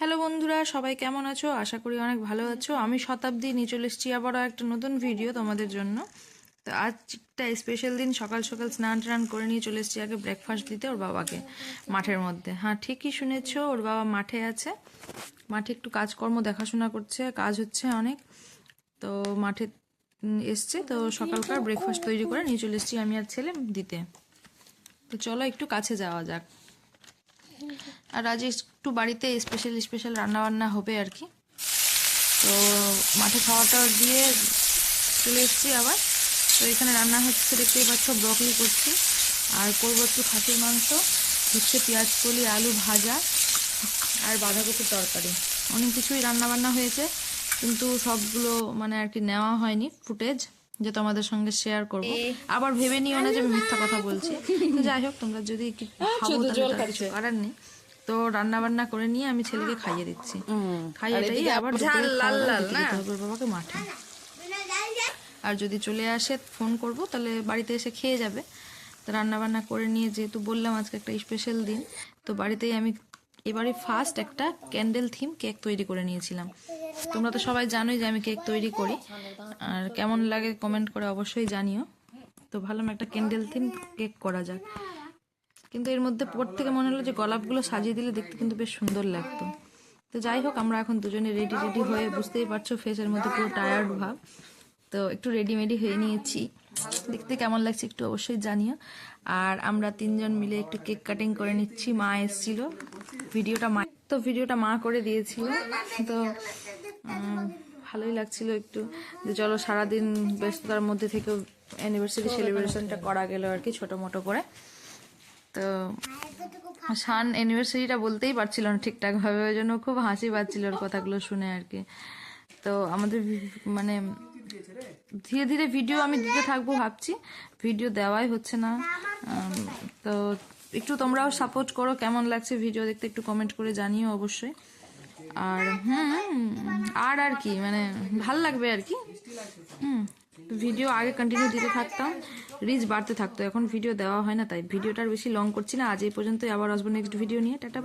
Hello বন্ধুরা, সবাই কেমন আছো? আশা করি অনেক ভালো আছো। আমি শতাব্দী নিয়ে চলে এসেছি আবারও একটা নতুন ভিডিও তোমাদের জন্য। তো আজ একটা স্পেশাল দিন, সকাল সকাল স্নান টান করে নিয়ে চলে এসেছি আগে ব্রেকফাস্ট দিতে ওর বাবাকে মাঠের মধ্যে। হ্যাঁ ঠিকই শুনেছো, ওর বাবা মাঠে আছে। মাঠে একটু কাজকর্ম, দেখাশোনা করছে, কাজ হচ্ছে অনেক। তো মাঠে এসছে, তো সকালকার ব্রেকফাস্ট তৈরি করে নিয়ে চলে এসেছি আমি আর ছেলে দিতে। তো চলো একটু কাছে যাওয়া যাক। আর আজ একটু বাড়িতে স্পেশাল স্পেশাল রান্না বান্না হবে আর কি। তো মাঠে খাওয়াটা দিয়ে চলে এসেছি আবার। তো এখানে রান্না হচ্ছে, দেখতেই পাচ্ছ ব্রকলি করছি। আর করব একটু খাসির মাংস, হচ্ছে পেঁয়াজ কলি, আলু ভাজা আর বাঁধাকপির তরকারি। অনেক কিছুই রান্না বান্না হয়েছে, কিন্তু সবগুলো মানে আর কি নেওয়া হয়নি ফুটেজ। যে তোমাদের সঙ্গে শেয়ার করব। আবার ভেবে নিও না যে আমি মিথ্যা কথা বলছি। তো যাই হোক তোমরা যদি করার নেই। তো রান্না বান্না করে নিয়ে আমি ছেলেকে খাইয়ে দিচ্ছি। আবার দিতে যেতে হবে ওর বাবাকে মাঠে। আর যদি চলে আসে ফোন করব তাহলে বাড়িতে এসে খেয়ে যাবে। তো রান্না বান্না করে নিয়ে যেহেতু বললাম আজকে একটা স্পেশাল দিন। তো বাড়িতেই আমি এবারে ফার্স্ট একটা ক্যান্ডেল থিম কেক তৈরি করে নিয়েছিলাম। তোমরা তো সবাই জানোই যে আমি কেক তৈরি করি। আর কেমন লাগে কমেন্ট করে অবশ্যই জানিও। তো ভাবলাম একটা ক্যান্ডেল থিম কেক করা যাক। কিন্তু এর মধ্যে পর থেকে মনে হলো যে গোলাপগুলো সাজিয়ে দিলে দেখতে কিন্তু বেশ সুন্দর লাগতো। তো যাই হোক, আমরা এখন দুজনে রেডি রেডি হয়ে বুঝতেই পারছ ফেসের মধ্যে পুরো টায়ার্ড ভাব। তো একটু রেডিমেডি হয়ে নিয়েছি। দেখতে কেমন লাগছে একটু অবশ্যই জানিও। আর আমরা তিনজন মিলে একটু কেক কাটিং করে নিচ্ছি। মা এসেছিল। ভিডিওটা মা তো ভিডিওটা মা করে দিয়েছিল। তো ভালোই লাগছিল একটু। যে চলো সারাদিন ব্যস্ততার মধ্যে থেকেও অ্যানিভার্সারি সেলিব্রেশনটা করা গেল আর কি ছোটো মোটো করে। তো শান অ্যানিভার্সারিটা বলতেই পারছিল না ঠিকঠাকভাবে, ওই জন্য খুব হাসি পাচ্ছিল ওর কথাগুলো শুনে আর কি। তো আমাদের মানে ধীরে ধীরে ভিডিও আমি দিতে থাকব ভাবছি। ভিডিও দেওয়াই হচ্ছে না। তো একটু তোমরাও সাপোর্ট করো, কেমন লাগছে ভিডিও দেখতে একটু কমেন্ট করে জানিও অবশ্যই। আর, হুম, আর আর কি মানে ভালো লাগবে আর কি। হুম ভিডিও আগে কন্টিনিউ দিতে থাকতাম রিচ বাড়তে থাকতো, এখন ভিডিও দেওয়া হয় না, তাই ভিডিওটার বেশি লং করছি না, আজ এই পর্যন্তই, আবার আসব নেক্সট ভিডিও নিয়ে, টাটা।